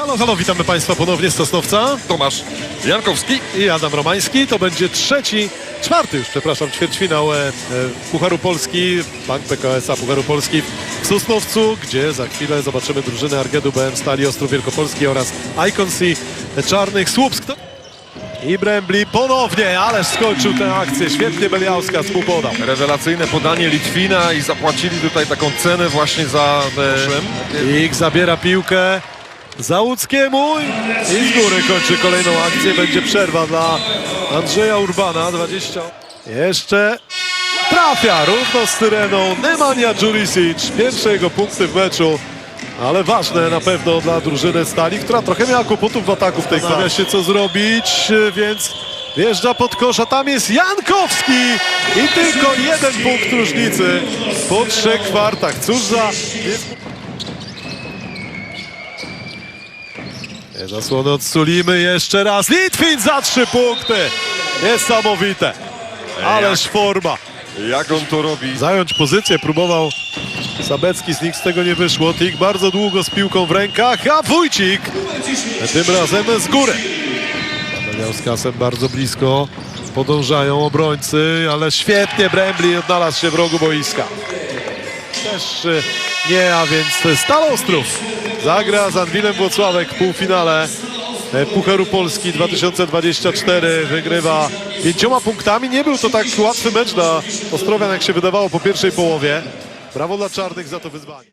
Halo, halo, witamy Państwa ponownie z Sosnowca Tomasz Jankowski. i Adam Romański. To będzie trzeci, czwarty już, przepraszam, ćwierćfinał e, e, Pucharu Polski, Bank PKS-a Pucharu Polski w Sosnowcu, gdzie za chwilę zobaczymy drużyny Argedu BM Stali Ostrów Wielkopolski oraz Icon Sea Czarnych Słupsk. I Brembli ponownie, ależ skończył tę akcję. Świetnie Beliałska współpodał. Rewelacyjne podanie Litwina i zapłacili tutaj taką cenę właśnie za e, Ich zabiera piłkę Załuckiemu i z góry kończy kolejną akcję. Będzie przerwa dla Andrzeja Urbana. 20. Jeszcze trafia równo z Tyreną Nemanja Djurisic. Pierwsze jego punkty w meczu. Ale ważne na pewno dla drużyny Stali, która trochę miała kłopotów w ataku w tej Zastanawia się co zrobić, więc wjeżdża pod kosz, a tam jest Jankowski i tylko jeden punkt różnicy po trzech kwartach. Cóż za... Nie, Zasłonę odsulimy jeszcze raz. Litwin za trzy punkty. Niesamowite. Ależ forma. jak on to robi. Zająć pozycję próbował Sabecki, z nich z tego nie wyszło. Tik bardzo długo z piłką w rękach, a Wójcik tym razem z góry. Daniel z kasem bardzo blisko. Podążają obrońcy, ale świetnie Brembli odnalazł się w rogu boiska. Też y, nie, a więc Stal Ostrów. Zagra z Anwilem Włocławek w półfinale e, Pucharu Polski 2024. Wygrywa pięcioma punktami. Nie był to tak łatwy mecz dla Ostrowian, jak się wydawało po pierwszej połowie. Brawo dla Czarnych za to wyzwanie.